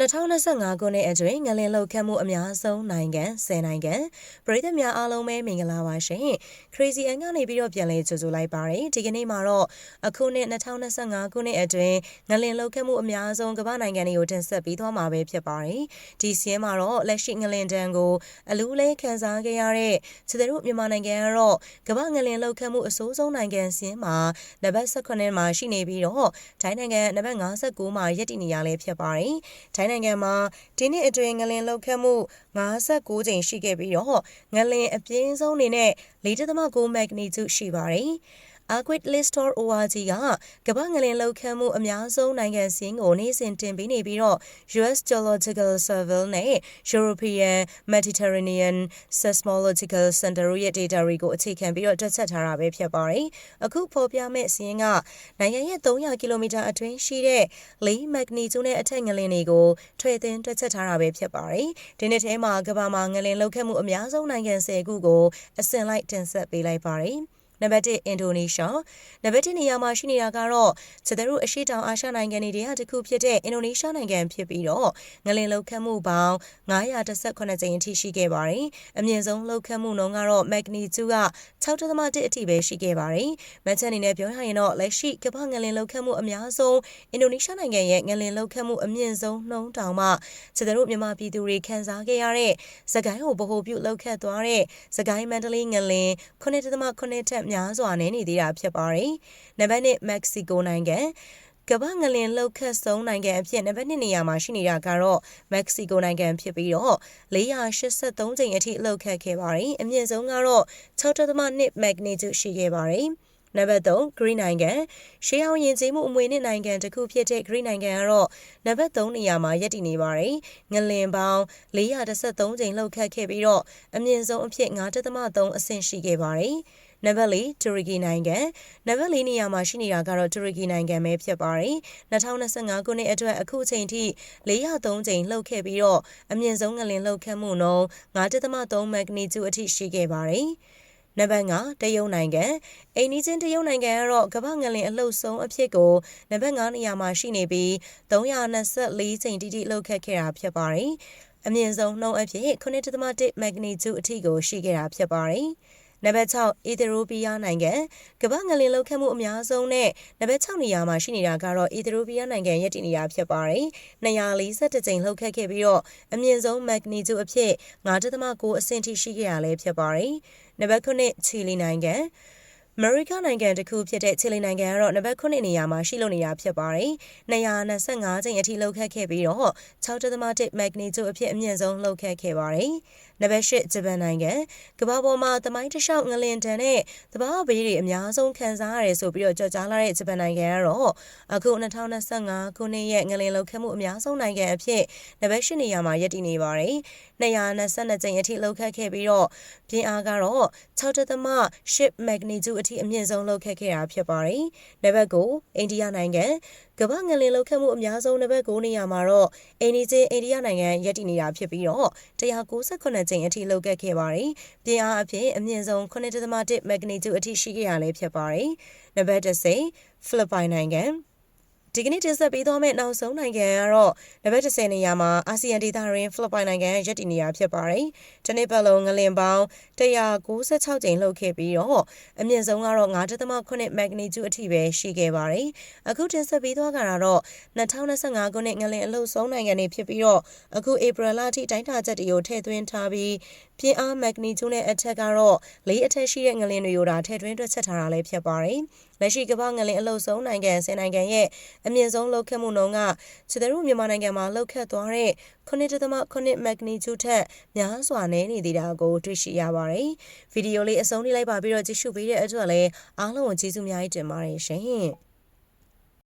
2025ခုနှစ်အတွင်းငလင်လှုပ်ခတ်မှုအများဆုံးနိုင်ငံ10နိုင်ငံပြည်သူများအားလုံးပဲမင်္ဂလာပါရှင် Crazy အန်ကနေပြီးတော့ပြန်လည်ကြိုဆိုလိုက်ပါတယ်ဒီကနေ့မှာတော့အခုနှစ်2025ခုနှစ်အတွင်းငလင်လှုပ်ခတ်မှုအများဆုံးကမ္ဘာနိုင်ငံတွေကိုတင်ဆက်ပြီးသွားမှာပဲဖြစ်ပါတယ်ဒီစီးရင်မှာတော့လက်ရှိငလင်တန်းကိုအလူးလဲခန်းစားခဲ့ရတဲ့ခြေတို့မြန်မာနိုင်ငံကတော့ကမ္ဘာငလင်လှုပ်ခတ်မှုအဆိုးဆုံးနိုင်ငံစီးရင်မှာနံပါတ်18မှာရှိနေပြီးတော့ထိုင်းနိုင်ငံနံပါတ်59မှာရပ်တည်နေရလဲဖြစ်ပါတယ်ထိုင်းနိုင်ငံမှာဒီနှစ်အတွင်းငလင်လှုပ်ခတ်မှု56ကြိမ်ရှိခဲ့ပြီးတော့ငလင်အပြင်းဆုံးအနေနဲ့4.9မက်ဂနီကျူရှိပါတယ်။ Aquit Listor ORG ကကမ္ဘာငလင်လောက်ခတ်မှုအများဆုံးနိုင်ငံစင်းကိုနေ့စဉ်တင်ပေးနေပြီးတော့ US Geological Survey နဲ့ European Mediterranean Seismological Center ရဲ့ data တွေကိုအခြေခံပြီးတော့တွက်ချက်ထားတာပဲဖြစ်ပါတယ်။အခုဖော်ပြမဲ့စင်းကနိုင်ငံရဲ့300ကီလိုမီတာအတွင်းရှိတဲ့4မက်ဂနီကျူနဲ့အထက်ငလင်တွေကိုထွေသွင်းတွက်ချက်ထားတာပဲဖြစ်ပါတယ်။ဒီနေ့ထဲမှာကမ္ဘာမှာငလင်လောက်ခတ်မှုအများဆုံးနိုင်ငံ10ခုကိုအစဉ်လိုက်တင်ဆက်ပေးလိုက်ပါတယ်။ နံပါတ်1အင်ဒိုနီးရှားနံပါတ်2နေရာမှာရှိနေတာကတော့ကျသူတို့အရှိတောင်အာရှနိုင်ငံတွေတည်းဟာတစ်ခုဖြစ်တဲ့အင်ဒိုနီးရှားနိုင်ငံဖြစ်ပြီးတော့ငလင်လှုပ်ခတ်မှုပေါင်း918ကြိမ်အထိရှိခဲ့ပါတယ်အမြင့်ဆုံးလှုပ်ခတ်မှုနှုန်းကတော့မက်ဂနီကျူက6.1အထိပဲရှိခဲ့ပါတယ်မက်ချက်အနေနဲ့ပြောရရင်တော့လက်ရှိကမ္ဘာငလင်လှုပ်ခတ်မှုအများဆုံးအင်ဒိုနီးရှားနိုင်ငံရဲ့ငလင်လှုပ်ခတ်မှုအမြင့်ဆုံးနှုန်းတောင်မှကျသူတို့မြန်မာပြည်သူတွေခံစားခဲ့ရတဲ့စကိုင်းကိုဗဟိုပြုလှုပ်ခတ်သွားတဲ့စကိုင်းမန္တလေးငလင်9.9ထက်များစွာနဲ့နေသေးတာဖြစ်ပါတယ်။နံပါတ်1မက္ကဆီကိုနိုင်ငံကမ္ဘာငလင်လှုပ်ခတ်ဆုံးနိုင်ငံအဖြစ်နံပါတ်2နေရာမှာရှိနေတာကတော့မက္ကဆီကိုနိုင်ငံဖြစ်ပြီးတော့483ကြိမ်အထိလှုပ်ခတ်ခဲ့ပါတယ်။အမြင့်ဆုံးကတော့6.2မက်ဂနီကျူရှိခဲ့ပါတယ်။နံပါတ်3ဂရိနိုင်ငံရှေးအောင်ယဉ်ကျေးမှုအမွေနှစ်နိုင်ငံတစ်ခုဖြစ်တဲ့ဂရိနိုင်ငံကတော့နံပါတ်3နေရာမှာရပ်တည်နေပါတယ်။ငလင်ပေါင်း413ကြိမ်လှုပ်ခတ်ခဲ့ပြီးတော့အမြင့်ဆုံးအဖြစ်9.3အဆင့်ရှိခဲ့ပါတယ်။ နံပါတ်၄တူရကီနိုင်ငံနံပါတ်၄နေရာမှာရှိနေတာကတော့တူရကီနိုင်ငံပဲဖြစ်ပါတယ်2025ခုနှစ်အတွက်အခုချိန်ထိ403ကြိမ်လှုပ်ခဲ့ပြီးတော့အမြင့်ဆုံးငလင်လှုပ်ခတ်မှုနှုန်း9.3မက်ဂနီကျူအထိရှိခဲ့ပါတယ်နံပါတ်5တရုတ်နိုင်ငံအိန္ဒိချင်းတရုတ်နိုင်ငံကတော့ကမ္ဘာငလင်အလှုပ်ဆုံးအဖြစ်ကိုနံပါတ်5နေရာမှာရှိနေပြီး324ချိန်တိတိလှုပ်ခတ်ခဲ့တာဖြစ်ပါတယ်အမြင့်ဆုံးနှုန်းအဖြစ်9.1မက်ဂနီကျူအထိကိုရှိခဲ့တာဖြစ်ပါတယ် နံပါတ်6အီသီယိုးပီးယားနိုင်ငံကမ္ဘာငလင်လှုပ်ခတ်မှုအများဆုံးနဲ့နံပါတ်6နေရာမှာရှိနေတာကတော့အီသီယိုးပီးယားနိုင်ငံရဲ့တည်နေရာဖြစ်ပါတယ်။241ကြိမ်လှုပ်ခတ်ခဲ့ပြီးတော့အမြင့်ဆုံးမက်ဂနီကျူအဖြစ်9.9အဆင့်ထိရှိခဲ့ရလဲဖြစ်ပါတယ်။နံပါတ်9ချီလီနိုင်ငံ အမေရိကန်နိုင်ငံတစ်ခုဖြစ်တဲ့ချီလီနိုင်ငံကတော့နံပါတ်9နေရာမှာရှိလို့နေတာဖြစ်ပါတယ်။225ကျိန်အထိလှုပ်ခတ်ခဲ့ပြီးတော့6.1မက်ဂနီကျူအဖြစ်အမြင့်ဆုံးလှုပ်ခတ်ခဲ့ပါတယ်။နံပါတ်10ဂျပန်နိုင်ငံကမ္ဘာပေါ်မှာသမိုင်းတစ်လျှောက်ငလင်တန်နဲ့တဘာဘေးတွေအများဆုံးခံစားရတယ်ဆိုပြီးတော့ကြော်ကြားလာတဲ့ဂျပန်နိုင်ငံကတော့အခု2025ခုနှစ်ရဲ့ငလင်လှုပ်ခတ်မှုအများဆုံးနိုင်ငံအဖြစ်နံပါတ်10နေရာမှာရပ်တည်နေပါတယ်။222ကျိန်အထိလှုပ်ခတ်ခဲ့ပြီးတော့ပြင်းအားကတော့6.8မက်ဂနီကျူအထိအမြင့်ဆုံးလှုပ်ခတ်ခဲ့တာဖြစ်ပါတယ်။နံပါတ်9အိန္ဒိယနိုင်ငံကမ္ဘာငလင်လှုပ်ခတ်မှုအများဆုံးနံပါတ်9နေရာမှာတော့အိန္ဒိချင်းအိန္ဒိယနိုင်ငံရပ်တည်နေတာဖြစ်ပြီးတော့198ကျိန်အထိလှုပ်ခတ်ခဲ့ပါတယ်။ပြင်းအားအဖြစ်အမြင့်ဆုံး9.1မက်ဂနီကျူအထိရှိခဲ့ရလဲဖြစ်ပါတယ်။နံပါတ်10ဖိလစ်ပိုင်နိုင်ငံ ဒီကနေ့တင်ဆက်ပေးသွားမယ့်နောက်ဆုံးနိုင်ငံကတော့နံပါတ်10နေရာမှာအာဆီယံဒေသတွင်ဖိလစ်ပိုင်နိုင်ငံရပ်တည်နေရဖြစ်ပါတယ်။ဒီနေ့ပတ်လုံးငလင်ပေါင်း196ကြိမ်လှုပ်ခဲ့ပြီးတော့အမြင့်ဆုံးကတော့9.8မက်ဂနီကျူအထိပဲရှိခဲ့ပါတယ်။အခုတင်ဆက်ပေးသွားကြတာတော့2025ခုနှစ်ငလင်အလှုပ်ဆုံးနိုင်ငံတွေဖြစ်ပြီးတော့အခုဧပြီလအထိတိုင်းတာချက်တွေကိုထည့်သွင်းထားပြီးပြင်းအားမက်ဂနီကျူနဲ့အထက်ကတော့လေးအထက်ရှိတဲ့ငလင်တွေကိုဒါထည့်သွင်းတွက်ချက်ထားတာလည်းဖြစ်ပါတယ်။ လက်ရှိကမ္ဘာငလင်အလှုပ်ဆုံးနိုင်ငံ10နိုင်ငံရဲ့အမြင့်ဆုံးလှုပ်ခတ်မှုနှုန်းကခြေတရုမြန်မာနိုင်ငံမှာလှုပ်ခတ်သွားတဲ့9.9မက်ဂနီကျူထက်များစွာနေနေသေးတာကိုတွေ့ရှိရပါတယ်။ဗီဒီယိုလေးအဆုံးထိလိုက်ပါပြီးတော့ကြည့်ရှုပေးတဲ့အတွက်လည်းအားလုံးကိုကျေးဇူးများကြီးတင်ပါတယ်ရှင်။